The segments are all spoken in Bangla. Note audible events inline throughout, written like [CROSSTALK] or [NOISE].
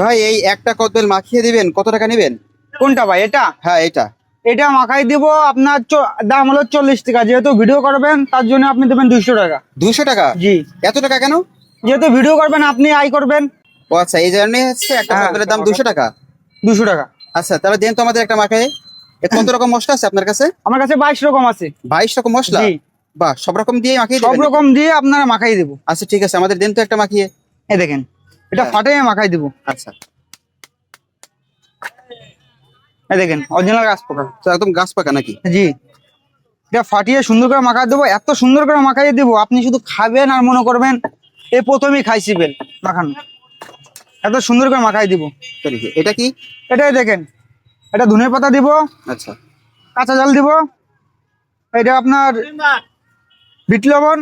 ভাই এই একটা কদবেল মাখিয়ে দিবেন কত টাকা নেবেন? কোনটা ভাই এটা? হ্যাঁ এটা। এটা মাখাই দিব আপনার দাম হলো চল্লিশ টাকা। যেহেতু ভিডিও করবেন তার জন্য আপনি দেবেন দুইশো টাকা। দুশো টাকা? জি। এত টাকা কেন? যেহেতু ভিডিও করবেন আপনি আই করবেন। ও আচ্ছা এই জন্য হচ্ছে একটা হ্যাঁ। কদবেলের দাম দুশো টাকা? দুশো টাকা। আচ্ছা তাহলে দেন তো আমাদের একটা মাখায় এ কত [COUGHS] রকম মশলা আছে আপনার কাছে? আমার কাছে বাইশ রকম আছে। বাইশ রকম মশলা? জি। বাহ সব রকম দিয়ে মাখিয়ে সব রকম দিয়ে আপনারা মাখাই দিব। আচ্ছা ঠিক আছে আমাদের দেন তো একটা মাখিয়ে। এই দেখেন। এটা হ্যাঁ। ফাটাই মাখাই দিব। আচ্ছা। এই দেখেন অরিজিনাল গাছ পোকা। তো একদম গাছ পাকা নাকি? জি। এটা ফাটিয়ে সুন্দর করে মাখাই দেবো এত সুন্দর করে মাখাই দিব আপনি শুধু খাবেন আর মনে করবেন এই প্রথমেই খাইছি বেল মাখানো। এত সুন্দর করে মাখাই দিব। এটা কি? এটাই দেখেন এটা ধনে পাতা দিব। আচ্ছা। কাঁচা জাল দিব। এটা আপনার বিট লবণ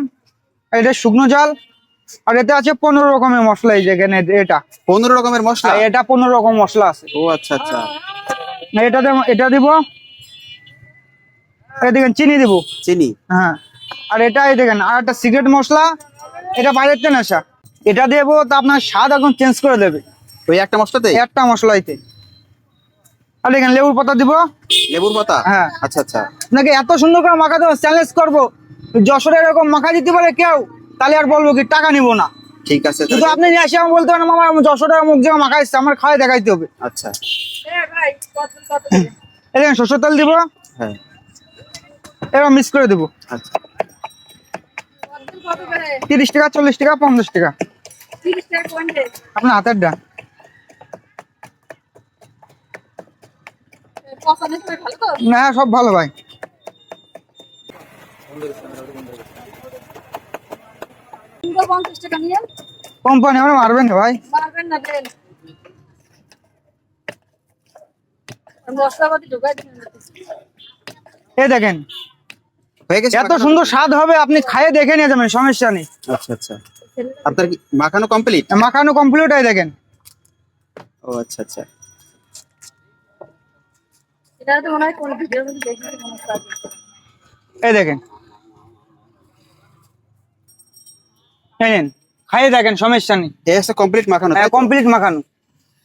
এটা শুকনো জাল। আর এতে আছে পনেরো রকমের মশলা এই যেখানে এটা। পনেরো রকমের মশলা? এটা পনেরো রকম মশলা আছে। ও আচ্ছা আচ্ছা। এটা এটা দিব। দেখেন চিনি দিব। চিনি? হ্যাঁ। আর এটা এই দেখেন আর একটা সিগারেট মশলা। এটা বাইরের আসা। এটা দেবো তো আপনার স্বাদ একদম চেঞ্জ করে দেবে। ওই একটা মশলাতে? একটা মশলাইতে আর দেখেন লেবুর পাতা দিব। লেবুর পাতা? হ্যাঁ। আচ্ছা আচ্ছা। আপনাকে এত সুন্দর করে মাখা দেবো চ্যালেঞ্জ করব। যশোরে এরকম মাখা দিতে পারে কেউ? তাহলে আর বলব কি টাকা নিবো না। ঠিক আছে কিন্তু আপনি নিয়ে আসি আমি বলতে পারেন মামা টাকা মুখ জায়গা মাখা এসছে আমার খাওয়াই দেখাইতে হবে। আচ্ছা। এই দেখেন সরষের তেল দিব। হ্যাঁ। এবার মিক্স করে দেবো। আচ্ছা। তিরিশ টাকা চল্লিশ টাকা পঞ্চাশ টাকা। আপনার হাতের ডান না হ্যাঁ, সব ভালো ভাই। পঞ্চাশ টাকা নিয়ে। কোম্পানি আমরা মারবেন না ভাই? পারবেন না দেন। মশলাপাতি ঢুকাই দিন এই দেখেন এত সুন্দর স্বাদ হবে আপনি খাইয়ে দেখে নিয়ে যাবেন সমস্যা নেই। আচ্ছা আচ্ছা। আপনার কি মাখানো কমপ্লিট মাখানো কমপ্লিট এই দেখেন। ও আচ্ছা আচ্ছা। এটা তো মনে হয় কোন ভিডিওর মধ্যে দেখলে এই দেখেন। নেন খাইয়ে দেখেন সমস্যা নেই। এই হচ্ছে কমপ্লিট মাখানো তো? কমপ্লিট মাখানো।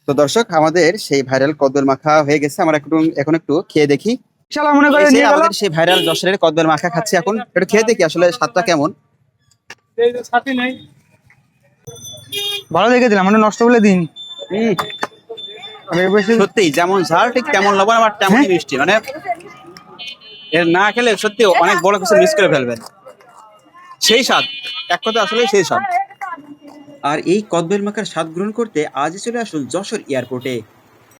তো দর্শক আমাদের সেই ভাইরাল কদবেল মাখা হয়ে গেছে। আমরা একটু এখন একটু খেয়ে দেখি। ইনশাল্লাহ মনে করে নিয়ে গেল। সেই ভাইরাল যশোরের কদবেল মাখা খাচ্ছি এখন। একটু খেয়ে দেখি আসলে স্বাদটা কেমন। ভালো দেখে দিলাম মানে নষ্ট বলে দিন সত্যি যেমন ঝাল ঠিক তেমন লবণ আবার তেমনই হ্যাঁ? মিষ্টি। মানে এর না খেলে সত্যি অনেক বড় কিছু মিস করে ফেলবেন। সেই স্বাদ। এক কথা আসলে সেই স্বাদ। আর এই কদবেল মাখার স্বাদ গ্রহণ করতে আজই চলে আসুন যশোর এয়ারপোর্টে।